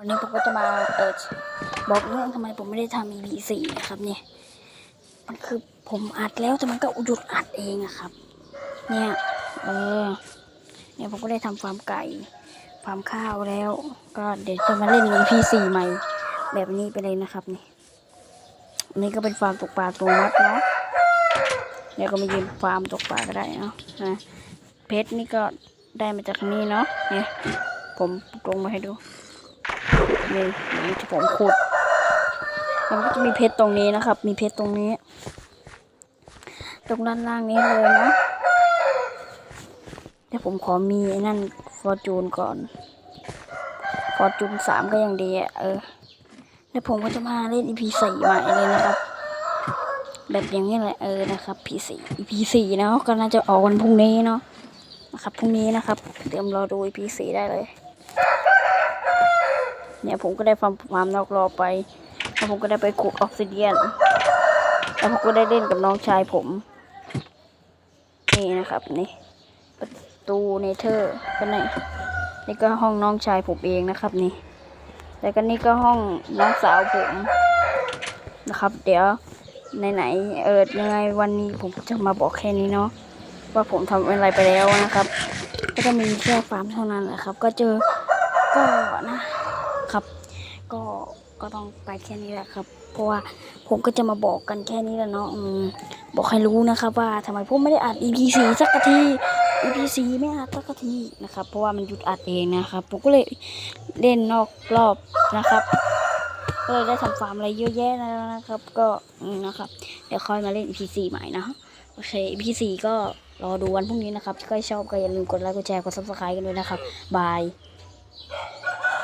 วันนี้ผมก็จะมาเออบอกเรื่องทำไมผมไม่ได้ทำ EP สี่นะครับเนี่ย มันคือผมอัดแล้วแต่มันก็หยุดอัดเองอะครับ เนี่ยเออเนี่ยผมก็ได้ทำฟาร์มไก่ฟาร์มข้าวแล้ว ก็เดี๋ยวจะมาเล่น EP สี่ใหม่ แบบนี้ไปเลยนะครับนี่นนี้ก็เป็นฟาร์มตกปลาตัวมัดเนาะเดี๋ยวก็มายืนฟาร์มตกปลาก็ได้เนาะนะเพชรนี่ก็ได้มาจากนี่เนาะเนี่ยผมลงมาให้ดู นี่นี่ที่ผมขุดมันก็จะมีเพชรตรงนี้นะครับ มีเพชรตรงนี้ ตรงด้านล่างนี้เลยนะเดี๋ยวผมขอมีนั่นฟอร์จูนก่อนฟอร์จูนสามก็ยังดีอะเออแล้วผมก็จะมาเล่น EP สี่ใหม่เลยนะครับ แบบอย่างนี้แหละเออนะครับ P สี่ EP สี่เนาะก็น่าจะออกวันพรุ่งนี้เนาะนะครับพรุ่งนี้นะครับ เตรียมรอดู EP สี่ได้เลย เนี่ยผมก็ได้ฟาร์มฟาร์มนอกรอบไป แล้วผมก็ได้ไปขุดออกซิเดียน แล้วผมก็ได้เล่นกับน้องชายผม นี่นะครับนี่ประตูเนเธอร์ก็นี่นี่ก็ห้องน้องชายผมเองนะครับนี่ แล้วก็นี่ก็ห้องน้องสาวผมนะครับ เดี๋ยวไหนๆเออยังไงวันนี้ผมจะมาบอกแค่นี้เนาะว่าผมทำอะไรไปแล้วนะครับ ก็จะมีแค่ฟาร์มเท่านั้นแหละครับ ก็เจอก็นะ ครับ ก็ก็ต้องไปแค่นี้แหละครับ เพราะว่าผมก็จะมาบอกกันแค่นี้แหละเนาะอบอกให้รู้นะครับ ว่าทำไมผมไม่ได้อัด EP สี่สักที EP สี่ไม่อัดสักทีนะครับ เพราะว่ามันหยุดอัดเองนะครับ ผมก็เลยเล่นนอกรอบนะครับก็เลยได้ทำฟาร์มอะไรเยอะแยะแล้วนะครับ ก็นะครับ เดี๋ยวค่อยมาเล่น EP สี่ใหม่นะโอเค EP สี่ก็รอดูวันพรุ่งนี้นะครับถ้าใครชอบก็อย่าลืมกดไลค์กดแชร์กด subscribe กันด้วยนะครับ บาย